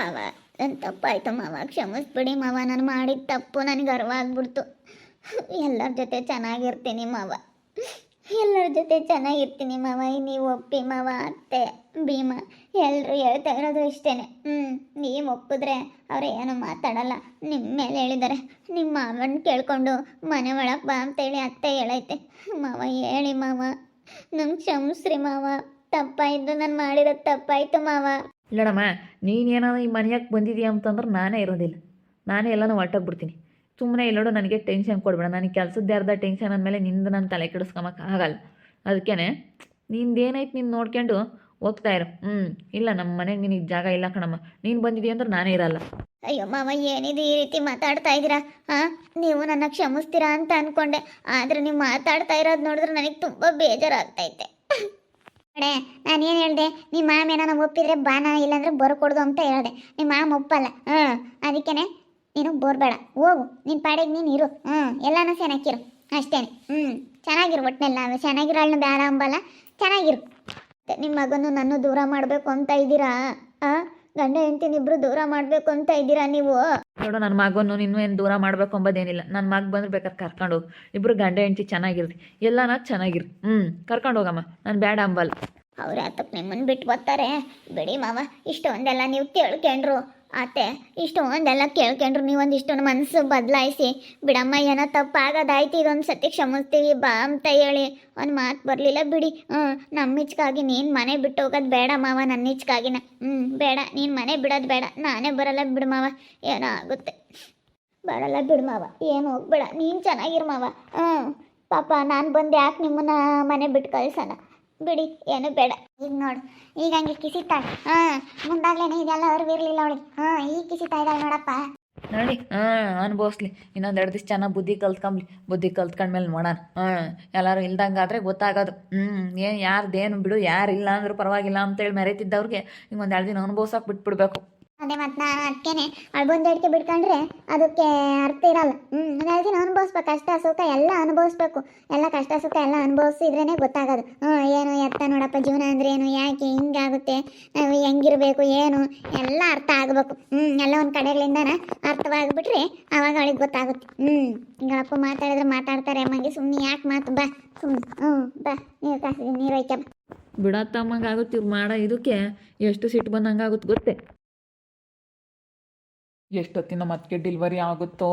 ಮಾವ ನನ್ನ ತಪ್ಪಾಯ್ತು ಮಾವ. ಕ್ಷಮಿಸ್ಬಿಡಿ ಮಾವ, ನಾನು ಮಾಡಿದ ತಪ್ಪು ನನಗೆ ಅರ್ವಾಗ್ಬಿಡ್ತು. ಎಲ್ಲರ ಜೊತೆ ಚೆನ್ನಾಗಿರ್ತೀನಿ ಮಾವ. ಎಲ್ಲರ ಜೊತೆ ಚೆನ್ನಾಗಿರ್ತೀನಿ ಮಾವ. ನೀವು ಒಪ್ಪಿ ಮಾವ, ಅತ್ತೆ, ಭೀಮ ಎಲ್ಲರೂ ಹೇಳ್ತಾ ಇರೋದು ಇಷ್ಟೇ ಹ್ಞೂ ನೀವು ಒಪ್ಪಿದ್ರೆ ಅವ್ರು ಏನು ಮಾತಾಡಲ್ಲ. ನಿಮ್ಮ ಮೇಲೆ ಹೇಳಿದ್ದಾರೆ ನಿಮ್ಮ ಮಾವನ ಕೇಳ್ಕೊಂಡು ಮನೆ ಒಳಗೆ ಬಾ ಅಂತೇಳಿ ಅತ್ತೆ ಹೇಳೈತೆ. ಮಾವ, ಹೇಳಿ ಮಾವ. ನಮ್ಗೆ ಕ್ಷಮಿಸ್ರಿ ಮಾವ. ತಪ್ಪಾಯಿತು, ನಾನು ಮಾಡಿರೋದು ತಪ್ಪಾಯ್ತು ಮಾವ. ಇಲ್ಲಡಮ್ಮ ನೀನೇನೋ ಈ ಮನೆಯಾಗೆ ಬಂದಿದೀಯ ಅಂತಂದ್ರೆ ನಾನೇ ಇರೋದಿಲ್ಲ. ನಾನೇ ಎಲ್ಲನೂ ಹೊರ್ಟೋಗ್ಬಿಡ್ತೀನಿ ಸುಮ್ಮನೆ ಇಲ್ಲೋಡು ನನಗೆ ಟೆನ್ಷನ್ ಕೊಡಬೇಡ. ನನಗೆ ಕೆಲಸದ ಅರ್ಧ ಟೆನ್ಷನ್ ಅಂದಮೇಲೆ ನಿಂದು ನನ್ನ ತಲೆ ಕೆಡಿಸ್ಕೊಂಬಕ್ಕೆ ಆಗಲ್ಲ. ಅದಕ್ಕೇ ನಿಂದೇನೈತೆ ನೀನು ನೋಡ್ಕೊಂಡು ಹೋಗ್ತಾ ಇರು. ಹ್ಞೂ ಇಲ್ಲ ನಮ್ಮ ಮನೆಗೆ ನಿನಗೆ ಜಾಗ ಇಲ್ಲ ಕಣಮ್ಮ. ನೀನು ಬಂದಿದ್ದೀಯ ಅಂದ್ರೆ ನಾನೇ ಇರಲ್ಲ. ಅಯ್ಯೋ ಮಾವ, ಏನಿದು ಈ ರೀತಿ ಮಾತಾಡ್ತಾ ಇದ್ದೀರಾ? ಹಾಂ ನೀವು ನನ್ನ ಕ್ಷಮಿಸ್ತೀರಾ ಅಂತ ಅನ್ಕೊಂಡೆ. ಆದರೆ ನೀವು ಮಾತಾಡ್ತಾ ಇರೋದು ನೋಡಿದ್ರೆ ನನಗೆ ತುಂಬ ಬೇಜಾರಾಗ್ತೈತೆ. ಅಡೆ, ನಾನು ಏನು ಹೇಳಿದೆ? ನಿಮ್ಮ ಮಾಮ ಏನಾನ ಒಪ್ಪಿದ್ರೆ ಬಾನ, ಇಲ್ಲಾಂದ್ರೆ ಬರ್ಕೊಡ್ದು ಅಂತ ಹೇಳಿದೆ. ನಿಮ್ಮ ಮಾಮ ಒಪ್ಪಲ್ಲ. ಹ್ಞೂ ಅದಕ್ಕೇನೆ ನೀನು ಬೋರ್ಬೇಡ. ಹೋಗು ನಿನ್ನ ಪಾಡಿಗೆ ನೀನು ಇರು. ಹ್ಞೂ ಎಲ್ಲಾನು ಚೆನ್ನಾಗಿರು ಅಷ್ಟೇನೆ. ಹ್ಞೂ ಚೆನ್ನಾಗಿರು ಒಟ್ಟಿನೆಲ್ಲ ಚೆನ್ನಾಗಿರೋಳನ್ನ ಬೇಡ ಅಂಬಲ್ಲ. ಚೆನ್ನಾಗಿರು. ನಿಮ್ಮ ಮಗನು ನನ್ನ ದೂರ ಮಾಡಬೇಕು ಅಂತ ಇದ್ದೀರಾ? ಆ? ಗಂಡ ಹೆಂಡತಿನಿಬ್ರು ದೂರ ಮಾಡಬೇಕು ಅಂತ ಇದ್ದೀರಾ ನೀವು? ನೋಡು ನನ್ನ ಮಗನು ನಿನ್ನೂ ಏನು ದೂರ ಮಾಡಬೇಕು ಅಂಬೋದೇನಿಲ್ಲ. ನನ್ನ ಮಗ ಬಂದ್ರೆ ಬೇಕಾದ್ರೆ ಕರ್ಕೊಂಡು ಹೋಗು. ಇಬ್ಬರು ಗಂಡ ಹೆಂಡತಿ ಚೆನ್ನಾಗಿರ್ರಿ ಎಲ್ಲಾನ ಚೆನ್ನಾಗಿರಿ. ಹ್ಞೂ ಕರ್ಕೊಂಡು ಹೋಗಮ್ಮ. ನಾನು ಬೇಡ ಅಂಬಲ್ ಅವ್ರ ಆತಕ್ಕೆ ನಿಮ್ಮನ್ನು ಬಿಟ್ಟು ಬರ್ತಾರೆ? ಬಿಡಿ ಮಾವ ಇಷ್ಟೊಂದೆಲ್ಲ ನೀವು ಕೇಳ್ಕೊಂಡ್ರು ಆತೆ ಇಷ್ಟೊಂದೆಲ್ಲ ಕೇಳ್ಕೊಂಡ್ರು ಇಷ್ಟೊಂದು ಮನಸ್ಸು ಬದಲಾಯಿಸಿ. ಬಿಡಮ್ಮ, ಏನೋ ತಪ್ಪಾಗೋದಾಯ್ತು, ಇದೊಂದು ಸತಿ ಕ್ಷಮಿಸ್ತೀವಿ, ಬಾ ಅಂತ ಹೇಳಿ. ಒಂದು ಮಾತು ಬರಲಿಲ್ಲ, ಬಿಡಿ. ಹ್ಞೂ ನಮ್ಮ ಇಚ್ಕಾಗಿ ನೀನು ಮನೆ ಬಿಟ್ಟು ಹೋಗೋದು ಬೇಡ ಮಾವ ನನ್ನ ಇಚ್ಕಾಗಿನ ಹ್ಞೂ ಬೇಡ, ನೀನು ಮನೆ ಬಿಡೋದು ಬೇಡ. ನಾನೇ ಬರಲ್ಲ, ಬಿಡು ಮಾವ. ಏನೋ ಆಗುತ್ತೆ. ಬರಲ್ಲ, ಬಿಡು ಮಾವ. ಏನು ಹೋಗ್ಬೇಡ, ನೀನು ಚೆನ್ನಾಗಿರು ಮಾವ. ಹ್ಞೂ ಪಾಪ ನಾನು ಬಂದು ಯಾಕೆ ನಿಮ್ಮನ್ನ ಮನೆ ಬಿಟ್ಟು ಕಳ್ಸೋಣ ಬಿಡಿ, ಏನು ಬೇಡ. ಈಗ ನೋಡು, ಈಗ ಹಂಗೆ ಕಿಸಿತಾಳೆ. ಹಾ, ಮುಂದಾಗ್ಲೇನೆ ಇದೆಲ್ಲ ಅರಿವಿರ್ಲಿಲ್ಲ ಅವಳಿಗೆ. ಹಾ, ಈಗ ಕಿಸಿತಾ ಇದ್ದಾಳೆ ನೋಡಪ್ಪ. ನೋಡಿ, ಹಾ, ಅನುಭವಿಸ್ಲಿ. ಇನ್ನೊಂದು ಎರಡು ದಿವಸ ಚೆನ್ನಾಗಿ ಬುದ್ಧಿ ಕಲ್ತ್ಕೊಂಬ್ಲಿ. ಬುದ್ಧಿ ಕಲ್ತ್ಕೊಂಡ್ಮೇಲೆ ನೋಡೋಣ. ಹಾಂ, ಎಲ್ಲರೂ ಇಲ್ದಂಗಾದ್ರೆ ಗೊತ್ತಾಗೋದು. ಹ್ಞೂ ಏನು ಯಾರ್ದೇನು ಬಿಡು ಯಾರು ಇಲ್ಲ ಅಂದ್ರೂ ಪರವಾಗಿಲ್ಲ ಅಂತೇಳಿ ಮೆರೆತಿದ್ದವ್ರಿಗೆ ಈಗ ಒಂದು ಎರಡು ದಿನ ಅನುಭವಿಸೋಕೆ ಬಿಟ್ಬಿಡ್ಬೇಕು. ಅದೇ ಮತ್ತು ನಾನು ಅದಕ್ಕೇನೆ ಅವಳು ಬಂದು ಅಡಿಕೆ ಬಿಡ್ಕೊಂಡ್ರೆ ಅದಕ್ಕೆ ಅರ್ಥ ಇರಲ್ಲ. ಹ್ಞೂ ಹಾಗಾಗಿ ಅನುಭವಿಸ್ಬೇಕು. ಕಷ್ಟ ಸುಖ ಎಲ್ಲ ಅನುಭವಿಸ್ಬೇಕು. ಎಲ್ಲ ಕಷ್ಟ ಸುಖ ಎಲ್ಲ ಅನುಭವಿಸಿದ್ರೇ ಗೊತ್ತಾಗೋದು. ಹ್ಞೂ ಏನು ಎತ್ತ ನೋಡಪ್ಪ, ಜೀವನ ಅಂದ್ರೆ ಏನು, ಯಾಕೆ ಹಿಂಗಾಗುತ್ತೆ, ನಾವು ಹೆಂಗಿರಬೇಕು, ಏನು, ಎಲ್ಲ ಅರ್ಥ ಆಗಬೇಕು. ಹ್ಞೂ ಎಲ್ಲ ಒಂದು ಕಡೆಗಳಿಂದನ ಅರ್ಥವಾಗಿಬಿಟ್ರೆ ಅವಾಗ ಅವಳಿಗೆ ಗೊತ್ತಾಗುತ್ತೆ. ಹ್ಞೂ ಹಿಂಗಳಪ್ಪ ಮಾತಾಡಿದ್ರೆ ಮಾತಾಡ್ತಾರೆ. ಅಮ್ಮಗೆ ಸುಮ್ಮನೆ ಯಾಕೆ ಮಾತು? ಬಾ ಸುಮ್ಮನೆ ಹ್ಞೂ ಬಾ, ನೀರು ಕಾಸಿದ್ದೀನಿ ನೀರು ಒಯ್ಕ ಬಿಡತ್ತಮ್ಮಂಗಾಗುತ್ತೆ ಇವ್ರು ಮಾಡೋ ಇದಕ್ಕೆ ಎಷ್ಟು ಸಿಟ್ಟು ಬಂದಂಗಾಗುತ್ತೆ ಗೊತ್ತೇ? ಎಷ್ಟೊತ್ತಿನ ಮತ್ತೆ ಡೆಲಿವರಿ ಆಗುತ್ತೋ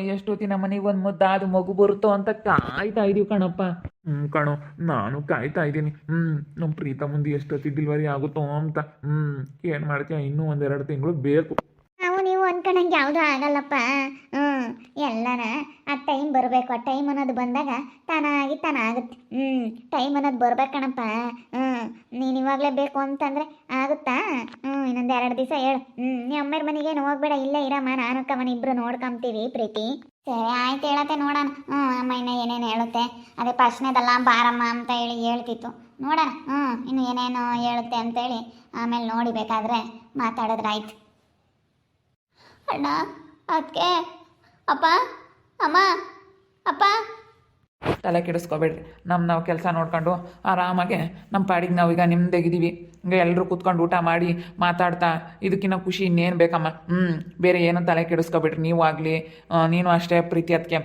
ಎಷ್ಟೊತ್ತಿನ ಮನೆಗೆ ಒಂದು ಮುದ್ದಾದ ಮಗು ಬರುತ್ತೋ ಅಂತ ಕಾಯ್ತಾ ಇದೀವಿ ಕಣಪ್ಪ. ಹ್ಞೂ ಕಣೋ, ನಾನು ಕಾಯ್ತಾ ಇದ್ದೀನಿ. ಹ್ಞೂ ನಮ್ಮ ಪ್ರೀತ ಮುಂದೆ ಎಷ್ಟೊತ್ತಿಗೆ ಡಿಲ್ವರಿ ಆಗುತ್ತೋ ಅಂತ. ಹ್ಞೂ ಏನು ಮಾಡ್ತೀಯ? ಇನ್ನೂ ಒಂದೆರಡು ತಿಂಗಳು ಬೇಕು. ನಾವು ಅನ್ಕೊಂಡಂಗೆ ಯಾವುದೂ ಆಗಲ್ಲಪ್ಪ. ಹ್ಞೂ ಎಲ್ಲನ ಆ ಟೈಮ್ ಬರಬೇಕು. ಆ ಟೈಮ್ ಅನ್ನೋದು ಬಂದಾಗ ತಾನಾಗಿ ತಾನಾಗುತ್ತೆ ಹ್ಞೂ ಟೈಮ್ ಅನ್ನೋದು ಬರ್ಬೇಕಣಪ್ಪ ಹ್ಞೂ ನೀನು ಇವಾಗಲೇ ಬೇಕು ಅಂತಂದರೆ ಆಗುತ್ತಾ? ಹ್ಞೂ ಇನ್ನೊಂದು ಎರಡು ದಿವಸ ಹೇಳು. ಹ್ಞೂ ನೀ ಅಮ್ಮರ ಮನೆಗೇನು ಹೋಗ್ಬೇಡ, ಇಲ್ಲೇ ಇರಮ್ಮ. ನಾನು ಕವನ ಇಬ್ಬರು ನೋಡ್ಕೊಂತೀವಿ ಪ್ರೀತಿ. ಸರಿ ಆಯ್ತು ಹೇಳತ್ತೆ ನೋಡೋಣ. ಹ್ಞೂ ಅಮ್ಮ ಇನ್ನ ಏನೇನು ಹೇಳುತ್ತೆ. ಅದೇ ಪ್ರಶ್ನೆದಲ್ಲ ಬಾರಮ್ಮ ಅಂತ ಹೇಳಿ ಹೇಳ್ತಿತ್ತು. ನೋಡೋಣ. ಹ್ಞೂ ಇನ್ನು ಏನೇನು ಹೇಳುತ್ತೆ ಅಂತೇಳಿ ಆಮೇಲೆ ನೋಡಿ ಬೇಕಾದರೆ ಮಾತಾಡಿದ್ರಾಯ್ತು. ಅಣ್ಣ? ಅದಕ್ಕೆ ಅಪ್ಪ? ಅಮ್ಮ? ಅಪ್ಪ? ತಲೆ ಕೆಡಿಸ್ಕೋಬೇಡ್ರಿ ನಮ್ಮ ನಾವು ಕೆಲಸ ನೋಡ್ಕೊಂಡು ಆರಾಮಾಗೆ ನಮ್ಮ ಪಾಡಿಗೆ ನಾವೀಗ ನಿಮ್ದೆಗಿದ್ದೀವಿ ಈಗ ಎಲ್ಲರೂ ಕೂತ್ಕೊಂಡು ಊಟ ಮಾಡಿ ಮಾತಾಡ್ತಾ ಇದಕ್ಕಿಂತ ಖುಷಿ ಇನ್ನೇನು ಬೇಕಮ್ಮ? ಹ್ಞೂ ಬೇರೆ ಏನೂ ತಲೆ ಕೆಡಿಸ್ಕೋಬೇಡ್ರಿ. ನೀವು ಆಗಲಿ ನೀನು ಅಷ್ಟೇ ಪ್ರೀತಿ ಅದಕ್ಕೆ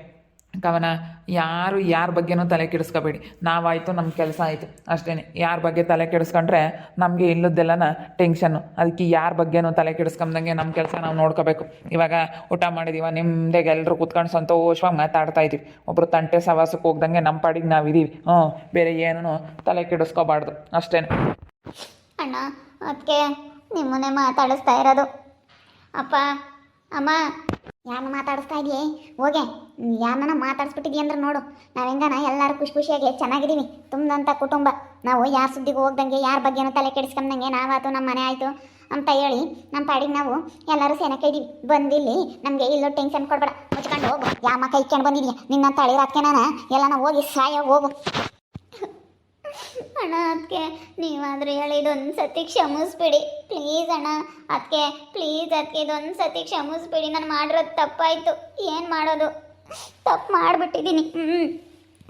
ಕವನ, ಯಾರು ಯಾರ ಬಗ್ಗೆನೂ ತಲೆ ಕೆಡಿಸ್ಕೋಬೇಡಿ. ನಾವಾಯಿತು ನಮ್ಮ ಕೆಲಸ ಆಯಿತು. ಅಷ್ಟೇ ಯಾರ ಬಗ್ಗೆ ತಲೆ ಕೆಡಿಸ್ಕೊಂಡ್ರೆ ನಮಗೆ ಇಲ್ಲದ್ದೆಲ್ಲನ ಟೆನ್ಷನ್ನು. ಅದಕ್ಕೆ ಯಾರ ಬಗ್ಗೆನೂ ತಲೆ ಕೆಡಿಸ್ಕೊಂಬಂಗೆ ನಮ್ಮ ಕೆಲಸ ನಾವು ನೋಡ್ಕೋಬೇಕು. ಇವಾಗ ಊಟ ಮಾಡಿದೀವ ನಿಮ್ಮದೇ ಎಲ್ಲರೂ ಕೂತ್ಕೊಂಡು ಸಂತೋಷವಾಗಿ ಮಾತಾಡ್ತಾ ಇದ್ದೀವಿ. ಒಬ್ಬರು ತಂಟೆ ಸವಾಸಕ್ಕೆ ಹೋಗ್ದಂಗೆ ನಮ್ಮ ಪಾಡಿಗೆ ನಾವು ಇದೀವಿ ಹ್ಞೂ, ಬೇರೆ ಏನೂ ತಲೆ ಕೆಡಿಸ್ಕೋಬಾರ್ದು. ಅಷ್ಟೇ ಅಣ್ಣ ಅದಕ್ಕೆ ನಿಮ್ಮನ್ನೇ ಮಾತಾಡಿಸ್ತಾ ಇರೋದು. ಅಪ್ಪ, ಅಮ್ಮ ಯಾರು ಮಾತಾಡಿಸ್ತಾ ಇದೆಯೇ? ಹೋಗೆ. ಯಾರನ್ನ ಮಾತಾಡ್ಸ್ಬಿಟ್ಟಿದ್ವಿ ಅಂದ್ರೆ ನೋಡು. ನಾವು ಎಲ್ಲರೂ ಖುಷಿ ಖುಷಿಯಾಗಿ ಚೆನ್ನಾಗಿದ್ದೀವಿ ತುಂಬಂಥ ಕುಟುಂಬ. ನಾವು ಯಾರ ಸುದ್ದಿಗೆ ಹೋಗ್ದಂಗೆ, ಯಾರ ಬಗ್ಗೆನೂ ತಲೆ ಕೆಡಿಸ್ಕೊಂಡಂಗೆ ನಾವಾಯ್ತು ನಮ್ಮ ಮನೆ ಆಯಿತು ಅಂತ ಹೇಳಿ ನಮ್ಮ ಪಾಡಿಗೆ ನಾವು ಎಲ್ಲರೂ ಸೇನಕ್ಕೆ ಇದೀವಿ ಬಂದಿಲ್ಲಿ ನಮಗೆ ಇಲ್ಲೋ ಟೆನ್ಷನ್ ಕೊಡ್ಬೇಡ. ಮುಚ್ಕೊಂಡು ಹೋಗು. ಯಾಮ ಕೈ ಇಕ್ಕೊಂಡು ಬಂದಿದ್ಯಾ? ನಿನ್ನ ತಳಿರಕ್ಕೆ ನಾನು ಎಲ್ಲನ ಹೋಗಿ ಸಾಯ ಹೋಗು. ಅಣ್ಣ ಅದಕ್ಕೆ ನೀವಾದರೂ ಹೇಳಿ ಇದೊಂದು ಸತಿ ಕ್ಷಮಿಸ್ಬಿಡಿ. ಪ್ಲೀಸ್ ಅಣ್ಣ ಅದಕ್ಕೆ ಪ್ಲೀಸ್ ಅದಕ್ಕೆ ಇದೊಂದು ಸತಿ ಕ್ಷಮಿಸ್ಬಿಡಿ. ನಾನು ಮಾಡಿರೋದು ತಪ್ಪಾಯಿತು. ಏನು ಮಾಡೋದು? ತಪ್ಪು ಮಾಡಿಬಿಟ್ಟಿದ್ದೀನಿ. ಹ್ಞೂ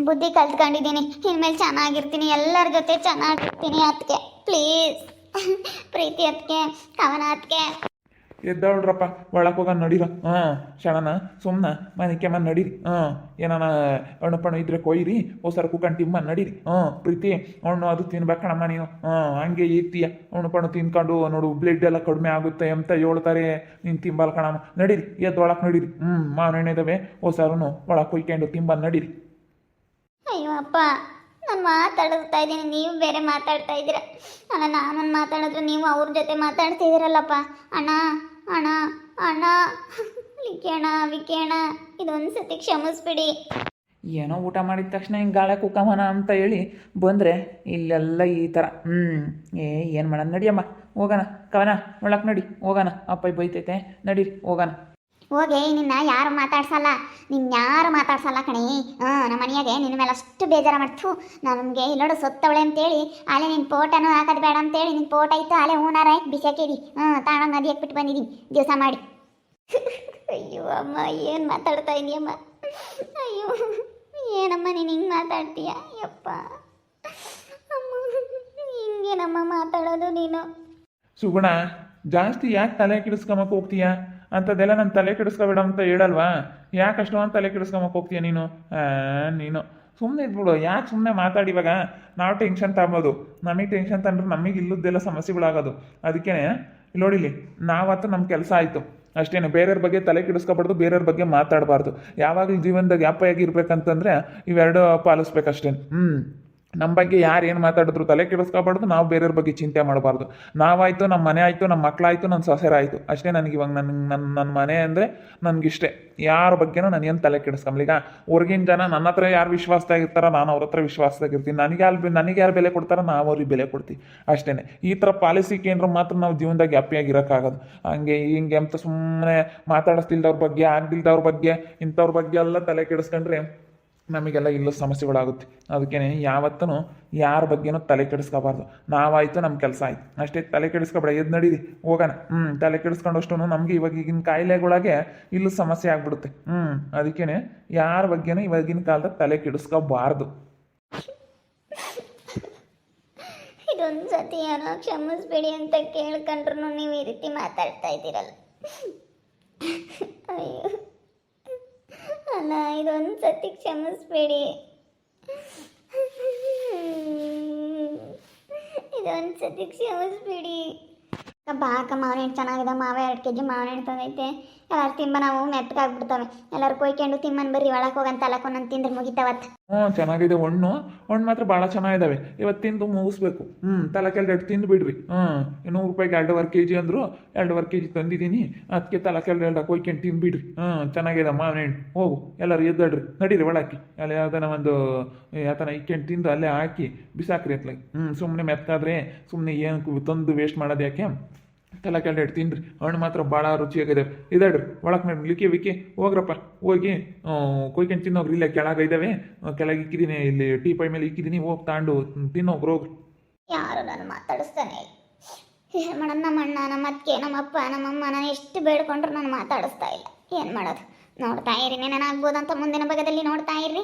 ಬುದ್ಧಿ ಕಲ್ತ್ಕೊಂಡಿದ್ದೀನಿ. ಇನ್ಮೇಲೆ ಚೆನ್ನಾಗಿರ್ತೀನಿ. ಎಲ್ಲರ ಜೊತೆ ಚೆನ್ನಾಗಿರ್ತೀನಿ ಅದಕ್ಕೆ ಪ್ಲೀಸ್. ಪ್ರೀತಿ ಅದಕ್ಕೆ ಕವನ ಅದಕ್ಕೆ ಎದ್ದವಳ್ರಪ್ಪ ಒಳಗೆ ಹೋಗ ನಡೀರ. ಹಾಂ ಶಣನ ಸುಮ್ಮನ ಮನೆ ಕೆಮ್ಮ ನಡೀರಿ. ಹಾಂ, ಏನಾನ ಅಣ್ಣಪ್ಪಣ್ಣ ಇದ್ರೆ ಕೊಯ್ರಿ ಓಸರ ಕುಕ್ಕಂಡು ತಿಮ್ಮ ನಡೀರಿ. ಹಾಂ, ಪ್ರೀತಿ ಅಣ್ಣು ಅದು ತಿನ್ಬೇಕಣಮ್ಮ ನೀನು. ಹಾಂ, ಹಂಗೆ ಇರ್ತೀಯ. ಅಣ್ಣಪ್ಪಣ್ಣು ಪಣ್ಣು ತಿನ್ಕೊಂಡು ನೋಡು ಬ್ಲಡ್ ಎಲ್ಲ ಕಡಿಮೆ ಆಗುತ್ತೆ ಅಂತ ಹೇಳ್ತಾರೆ. ನೀನು ತಿಂಬಲ್ ಕಣಮ್ಮ. ನಡೀರಿ, ಎದ್ದು ಒಳಗೆ ನಡೀರಿ. ಹ್ಞೂ ಮಾವಿನ ಹಣ್ಣು ಇದಾವೆ. ಓಸರನು ಒಳಗೆ ಕೊಯ್ಕೊಂಡು ತಿಂಬಲ್ ನಡೀರಿ. ಅಯ್ಯೋ ಅಪ್ಪ, ನಾನು ಮಾತಾಡ್ತಾ ಇದ್ದೀನಿ, ನೀವು ಬೇರೆ ಮಾತಾಡ್ತಾ ಇದ್ದೀರಾ. ಅಲ್ಲ ನಾನು ಮಾತಾಡಿದ್ರೆ ನೀವು ಅವ್ರ ಜೊತೆ ಮಾತಾಡ್ತಿದ್ದೀರಲ್ಲಪ್ಪ. ಅಣ್ಣ ಅಣ್ಣ ಅಣ್ಣ ವಿಕೇಣ ವಿಕೇಣ ಇದೊಂದು ಸತಿ ಕ್ಷಮಿಸ್ಬಿಡಿ. ಏನೋ ಊಟ ಮಾಡಿದ ತಕ್ಷಣ ಹಿಂಗೆ ಗಾಳ ಕುಕಮನ ಅಂತ ಹೇಳಿ ಬಂದರೆ ಇಲ್ಲೆಲ್ಲ ಈ ಥರ ಹ್ಞೂ ಏ, ಏನು ಮಾಡೋಣ ನಡಿಯಮ್ಮ, ಹೋಗೋಣ. ಕವನ ಒಳಕ್ಕೆ ನಡಿ, ಹೋಗೋಣ. ಅಪ್ಪ ಬೈತೈತೆ. ನಡೀರಿ, ಹೋಗೋಣ. ಹೋಗಿ, ನಿನ್ನ ಯಾರು ಮಾತಾಡ್ಸಲ್ಲ? ನಿನ್ನ ಯಾರು ಮಾತಾಡ್ಸಲ್ಲ ಕಣಿ? ಹಾಂ ನಮ್ಮ ಮನೆಯಾಗೆ ನಿನ್ನ ಮೇಲೆ ಅಷ್ಟು ಬೇಜಾರ ಮಾಡ್ತು ನಮಗೆ ಇಲ್ಲೋಡು ಸೊತ್ತವಳೆ ಅಂತೇಳಿ ಅಲ್ಲೇ ನಿನ್ನ ಫೋಟೋನು ಹಾಕೋದು ಬೇಡ ಅಂತೇಳಿ ನಿನ್ನ ಫೋಟೋ ಇತ್ತು ಅಲ್ಲೇ ಹೂನಾರ ಆಯ್ತು ಬಿಸಾಕಿದಿ ಹಾಂ ತಾಣಂಗೆ ನದಿ ಹಾಕ್ಬಿಟ್ಟು ಬಂದಿದ್ದೀನಿ ದಿವಸ ಮಾಡಿ. ಅಯ್ಯೋ, ಅಮ್ಮ, ಏನು ಮಾತಾಡ್ತಾ ಇದೀಯಮ್ಮ ಅಯ್ಯೋ, ಏನಮ್ಮ, ನೀನು ಹಿಂಗೆ ಮಾತಾಡ್ತೀಯ? ಯಪ್ಪ. ಅಮ್ಮ, ಹಿಂಗೇನಮ್ಮ ಮಾತಾಡೋದು ನೀನು? ಸುಗುಣ, ಜಾಸ್ತಿ ಯಾಕೆ ತಲೆ ಕೆಡಿಸ್ಕೊಂಬಕ್ಕೆ ಹೋಗ್ತೀಯಾ? ಅಂಥದ್ದೆಲ್ಲ ನನ್ನ ತಲೆ ಕೆಡಿಸ್ಕೊಬೇಡ ಅಂತ ಹೇಳಲ್ವಾ? ಯಾಕೆ ಅಷ್ಟೊಂದು ತಲೆ ಕೆಡಿಸ್ಕೊಂಬಕ್ಕೆ ಹೋಗ್ತೀಯ ನೀನು? ನೀನು. ಸುಮ್ಮನೆ ಇದ್ಬಿಡು. ಯಾಕೆ ಸುಮ್ಮನೆ ಮಾತಾಡಿ ಇವಾಗ? ನಾವು ಟೆನ್ಷನ್ ತಗೋದು ನಮಗೆ ಟೆನ್ಷನ್ ತಂದ್ರೆ ನಮಗೆ ಇಲ್ಲದ್ದೆಲ್ಲ ಸಮಸ್ಯೆಗಳಾಗೋದು. ಅದಕ್ಕೆ ನೋಡಿಲಿ ನಾವತ್ತು ನಮ್ಮ ಕೆಲಸ ಆಯಿತು. ಅಷ್ಟೇನು, ಬೇರೆಯವ್ರ ಬಗ್ಗೆ ತಲೆ ಕೆಡಿಸ್ಕೊಬಾರ್ದು, ಬೇರೆಯವ್ರ ಬಗ್ಗೆ ಮಾತಾಡಬಾರ್ದು. ಯಾವಾಗಲೂ ಜೀವನದಾಗ ಯಾಪಾಗಿ ಇರ್ಬೇಕಂತಂದ್ರೆ ಇವೆರಡು ಪಾಲಿಸ್ಬೇಕಷ್ಟೇ ಹ್ಞೂ ನಮ್ಮ ಬಗ್ಗೆ ಯಾರು ಏನು ಮಾತಾಡಿದ್ರು ತಲೆ ಕೆಡಿಸ್ಕೊಬಾರ್ದು ನಾವು ಬೇರೆಯವ್ರ ಬಗ್ಗೆ ಚಿಂತೆ ಮಾಡಬಾರ್ದು. ನಾವಾಯಿತು ನಮ್ಮ ಮನೆ ಆಯಿತು ನಮ್ಮ ಮಕ್ಕಳಾಯಿತು ನನ್ನ ಸೊಸೆರಾಯಿತು ಅಷ್ಟೇ ನನಗೆ ಇವಾಗ ನನ್ನ ನನ್ನ ನನ್ನ ಮನೆ ಅಂದರೆ ನನಗಿಷ್ಟೇ. ಯಾರ ಬಗ್ಗೆನೂ ನಾನು ಏನು ತಲೆ ಕೆಡಿಸ್ಕೊಂಬಲ್ಲ ಈಗ ಹೊರಗಿನ ಜನ ನನ್ನ ಹತ್ರ ಯಾರು ವಿಶ್ವಾಸದಾಗ ಇರ್ತಾರೋ ನಾನು ಅವ್ರ ಹತ್ರ ವಿಶ್ವಾಸದಾಗಿರ್ತೀನಿ ನನಗೆ ಯಾರು ನನಗೆ ಯಾರು ಬೆಲೆ ಕೊಡ್ತಾರೋ ನಾವು ಅವ್ರಿಗೆ ಬೆಲೆ ಕೊಡ್ತೀವಿ. ಅಷ್ಟೇ ಈ ಥರ ಪಾಲಿಸಿ ಕೇಂದ್ರ ಮಾತ್ರ ನಾವು ಜೀವನದಾಗ ಹ್ಯಾಪಿಯಾಗಿ ಇರೋಕ್ಕಾಗೋದು. ಹಂಗೆ ಹಿಂಗೆ ಅಂತ ಸುಮ್ಮನೆ ಮಾತಾಡಿಸ್ತಿಲ್ದವ್ರ ಬಗ್ಗೆ, ಆಗ್ದಿಲ್ದವ್ರ ಬಗ್ಗೆ, ಇಂಥವ್ರ ಬಗ್ಗೆ ಎಲ್ಲ ತಲೆ ಕೆಡಿಸ್ಕೊಂಡ್ರೆ ನಮಗೆಲ್ಲ ಇಲ್ಲ ಸಮಸ್ಯೆಗಳಾಗುತ್ತೆ. ಅದಕ್ಕೆ ಯಾವತ್ತೂ ಯಾರ ಬಗ್ಗೆನೂ ತಲೆ ಕೆಡಿಸ್ಕೋಬಾರ್ದು. ನಾವಾಯಿತು ನಮ್ಮ ಕೆಲಸ ಆಯಿತು. ಅಷ್ಟೇ ತಲೆ ಕೆಡಿಸ್ಕೊಬೇಡ ಎದ್ದು ನಡೀರಿ, ಹೋಗೋಣ. ಹ್ಞೂ ತಲೆ ಕೆಡಿಸ್ಕೊಂಡಷ್ಟು ನಮಗೆ ಇವಾಗ ಈಗಿನ ಕಾಯಿಲೆಗಳಾಗೆ ಇಲ್ಲೂ ಸಮಸ್ಯೆ ಆಗ್ಬಿಡುತ್ತೆ. ಹ್ಞೂ ಅದಕ್ಕೆ ಯಾರ ಬಗ್ಗೆನೂ ಇವಾಗಿನ ಕಾಲದ ತಲೆ ಕೆಡಿಸ್ಕೋಬಾರ್ದು. ಇದೊಂದು ಸತಿ ಏನೋ ಕ್ಷಮಿಸ್ಬೇಡಿ ಅಂತ ಕೇಳ್ಕೊಂಡ್ರು ನೀವು ಈ ರೀತಿ ಮಾತಾಡ್ತಾ ಇದ್ದೀರಲ್ಲ. ಅಯ್ಯೋ. ಇದೊಂದು ಸತಿ ಕ್ಷಮಿಸ್ಬೇಡಿ. ಇದೊಂದು ಸತಿ ಕ್ಷಮಿಸ್ಬೇಡಿ. ಬಾಕ ಮಾವಿನ ಹಣ್ಣು ಚೆನ್ನಾಗಿದೆ. ಮಾವ, ಎರಡು ಕೆ ಜಿ ಮಾವಿನ ಹಣ್ಣು ತಂದೈತೆ. ಎಲ್ಲರೂ ತಿಂಬ ನಾವು ಮೆತ್ತಗಾಗ್ಬಿಡ್ತವೆ ಎಲ್ಲರೂ ಕೊಯ್ಕೊಂಡು ತಿಮ್ಮನ್ ಬರ್ರಿ, ಒಳಗೆ ಹೋಗಂತ ಅಲಕೊಂಡ್ ತಿಂದ್ರೆ ಮುಗಿತಾವತ್ತು ಹ್ಞೂ, ಚೆನ್ನಾಗಿದೆ ಹಣ್ಣು ಹಣ್ಣು ಮಾತ್ರ ಭಾಳ ಚೆನ್ನಾಗಿದಾವೆ. ಇವತ್ತು ತಿಂದು ಮುಗಿಸ್ಬೇಕು. ಹ್ಞೂ, ತಲೆ ಎರಡು ತಿಂದು ಬಿಡ್ರಿ. ಹ್ಮ್ ನೂರು ರೂಪಾಯಿಗೆ ಎರಡುವರೆ ಕೆ ಜಿ ಅಂದರು, ಎರಡೂವರೆ ಕೆ ಜಿ ತಂದಿದ್ದೀನಿ ಅದಕ್ಕೆ ತಲೆ ಕೆಳಗಡೆ ಕೊಯ್ಕೊಂಡು ತಿಂದುಬಿಡ್ರಿ ಹ್ಞೂ ಚೆನ್ನಾಗಿದೆ ಮಾವಿನ ಹಣ್ಣು ಹೋಗು, ಎಲ್ಲರೂ ಎದ್ದಾಡ್ರಿ. ನಡೀರಿ ಒಳಕ್ಕೆ ಅಲ್ಲಿ ಯಾವ್ದಾನ ಒಂದು ಯಾತನ ಇಕ್ಕೊಂಡು ತಿಂದು ಅಲ್ಲೇ ಹಾಕಿ ಬಿಸಾಕ್ರಿ ಅತ್ಲಾಗಿ. ಹ್ಮ್ ಸುಮ್ಮನೆ ಮೆತ್ತಾದ್ರೆ ಸುಮ್ಮನೆ ಏನು ತಂದು ವೇಸ್ಟ್ ಮಾಡೋದು ಯಾಕೆ? ತಲೆ ಕೆಳಗಡೆ ತಿನ್ರಿ. ಹಣ್ಣು ಮಾತ್ರ ಭಾಳ ರುಚಿಯಾಗಿದೆ. ಇದಾಡ್ರಿ, ಒಳಗೆ ಮೇಡಮ್ ಲಿಕ್ಕಿ ವಿಕ್ಕಿ, ಹೋಗ್ರಪ್ಪ. ಹೋಗಿ ಕೊಯ್ಕೊಂಡು ತಿನ್ನೋಗ್ರಿ. ಇಲ್ಲೇ ಕೆಳಗೆ ಇದ್ದಾವೆ ಕೆಳಗೆ ಇಕ್ಕಿದ್ದೀನಿ ಇಲ್ಲಿ ಟೀ ಪೈ ಮೇಲೆ ಇಕ್ಕಿದ್ದೀನಿ ಹೋಗಿ ತಾಂಡು ತಿನ್ನೋಗ್ರಿ ಹೋಗ್ರಿ ಯಾರು ನಾನು ಮಾತಾಡಿಸ್ತಾನೆ? ಮೇಡಮ್ ನಮ್ಮ ಅಣ್ಣ, ನಮ್ಮ ಅತ್ತಿಗೆ, ನಮ್ಮ ಅಪ್ಪ ನಮ್ಮಮ್ಮ ನಾನು ಎಷ್ಟು ಬೇಡ್ಕೊಂಡ್ರು ನಾನು ಮಾತಾಡಿಸ್ತಾ ಇಲ್ಲ. ಏನು ಮಾಡೋದು? ನೋಡ್ತಾ ಇರಿ ಏನಾಗ್ಬೋದು ಅಂತ ಮುಂದಿನ ಭಾಗದಲ್ಲಿ ನೋಡ್ತಾ ಇರ್ರಿ.